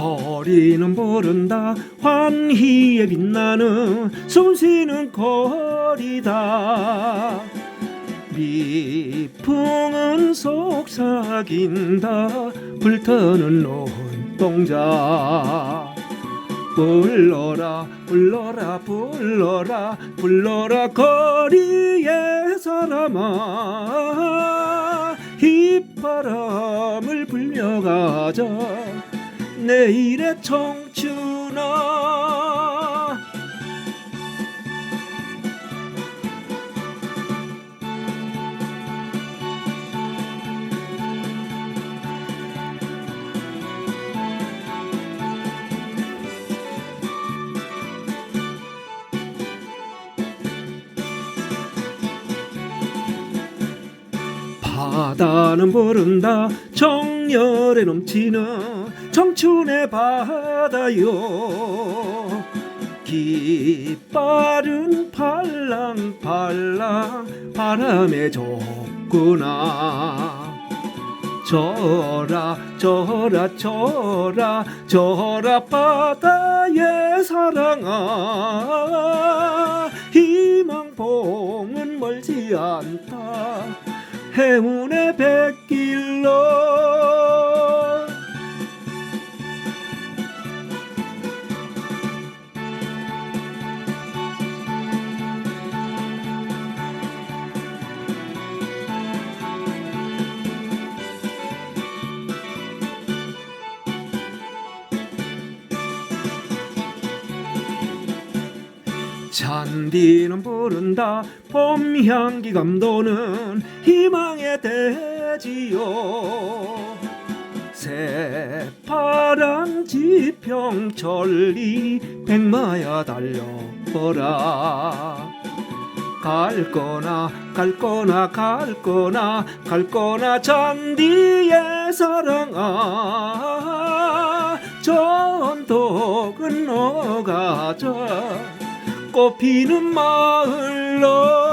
거리는 모른다. 환희에 빛나는 숨쉬는 거리다. 미풍은 속삭인다. 불타는 눈동자. 불러라 불러라 불러라 불러라 거리의 사람아. 이 바람을 불려가자 내일의 청춘아. 바다는 모른다. 정열에 넘치는 청춘의 바다요. 깃발은 팔랑 팔랑 바람에 줬구나. 저라 저라 저라 저라 바다의 사랑아. 희망봉은 멀지 않다. 행운의 백길로 잔디는 부른다. 봄 향기 감도는 희망의 대지요. 새파란 지평천리 백마야 달려보라. 갈 거나 갈 거나 갈 거나 갈 거나 잔디의 사랑아. 전도 건너가자 꽃피는 마을로